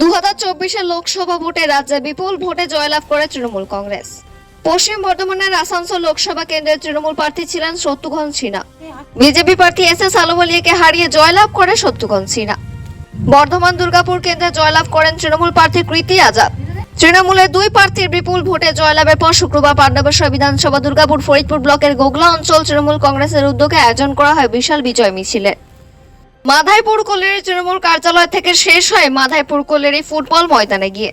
দু হাজার চব্বিশের লোকসভা ভোটে রাজ্যে বিপুল ভোটে জয়লাভ করে তৃণমূল কংগ্রেস। পশ্চিম বর্ধমানের আসানসোল লোকসভা কেন্দ্রের তৃণমূল প্রার্থী ছিলেন সিনহা। বিজেপি প্রার্থী এস এস হারিয়ে জয়লাভ করে সিনহা। বর্ধমান দুর্গাপুর কেন্দ্রে জয়লাভ করেন তৃণমূল প্রার্থী কৃতি আজাদ। তৃণমূলের দুই প্রার্থীর বিপুল ভোটে জয়লাভের পর শুক্রবার পাণ্ডবেশ্বর বিধানসভা দুর্গাপুর ফরিদপুর ব্লকের গোগলা অঞ্চল তৃণমূল কংগ্রেসের উদ্যোগে আয়োজন করা হয় বিশাল বিজয় মিছিলের মাধাইপুর কলেরি তৃণমূল কার্যালয় থেকে শেষ হয় মাধাইপুর কলেরি ফুটবল ময়দানে গিয়ে।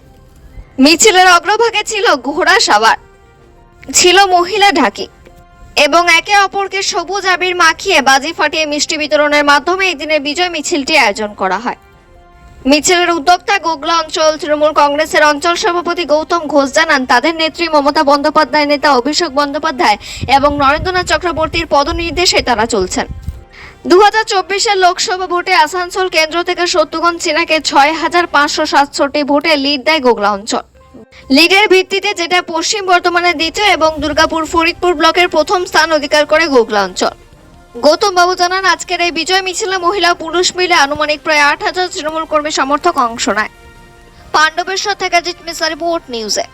মিছিলের অগ্রভাগে ছিল ঘোড়া সাবার। ছিল মহিলা ঢাকি। এবং একে অপরকে সবুজ আবির মাখিয়ে বাজি ফাটিয়ে মিষ্টি বিতরণের মাধ্যমে এই দিনের বিজয় মিছিলটি আয়োজন করা হয়। মিছিলের উদ্যোক্তা গোগলা অঞ্চল তৃণমূল কংগ্রেসের অঞ্চল সভাপতি গৌতম ঘোষ জানান, তাদের নেত্রী মমতা বন্দ্যোপাধ্যায়, নেতা অভিষেক বন্দ্যোপাধ্যায় এবং নরেন্দ্রনাথ চক্রবর্তীর পদনির্দেশে তারা চলছেন। দু হাজার লোকসভা ভোটে আসানসোল কেন্দ্র থেকে সত্যগঞ্জ সিনহাকে ছয় হাজার পাঁচশো সাতষট্টি ভোটে লিড দেয় গোগলা অঞ্চল। লিডের ভিত্তিতে যেটা পশ্চিম বর্ধমানের দ্বিতীয় এবং দুর্গাপুর ফরিদপুর ব্লকের প্রথম স্থান অধিকার করে গোগলা অঞ্চল। গৌতম বাবু জানান, আজকের এই বিজয় মিছিলে মহিলা পুরুষ মিলে আনুমানিক প্রায় আট হাজার তৃণমূল কর্মী সমর্থক অংশ নেয়। পাণ্ডবেশ্বর থেকে জিত মিসা রিপোর্ট নিউজে।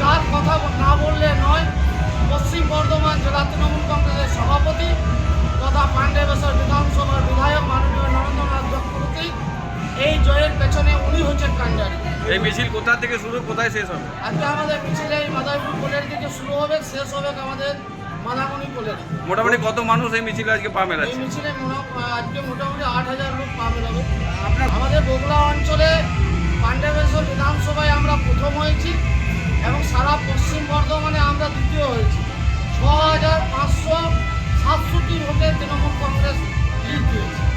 যার কথা না বললে নয় পশ্চিম বর্ধমান জেলা তৃণমূল কংগ্রেসের সভাপতি তথা পাণ্ডবেশ্বর বিধানসভার বিধায়ক মাননীয় নরেন্দ্রনাথ চক্রবর্তী এই জয়ের পেছনে উনি হচ্ছেন কাণ্ডারি। এই মিছিল কোথা থেকে শুরু কোথায় শেষ হবে? আজকে আমাদের মিছিলে এই মাদারীপুর কোলের দিকে শুরু হবে শেষ হবে আমাদের মাদামণি কোলের। মোটামুটি কত মানুষ এই মিছিলে আজকে পা এই মিছিলে আজকে মোটামুটি আট হাজার লোক পা মেলাবে। আমাদের বগুড়া অঞ্চলে পাণ্ডবেশ্বর বিধানসভায় আমরা প্রথম হয়েছি। এবং সারা পশ্চিম বর্ধমানে আমরা দ্বিতীয় হয়েছি। ছ হাজার পাঁচশো সাতষট্টি ভোটে তৃণমূল কংগ্রেস জিত দিয়েছে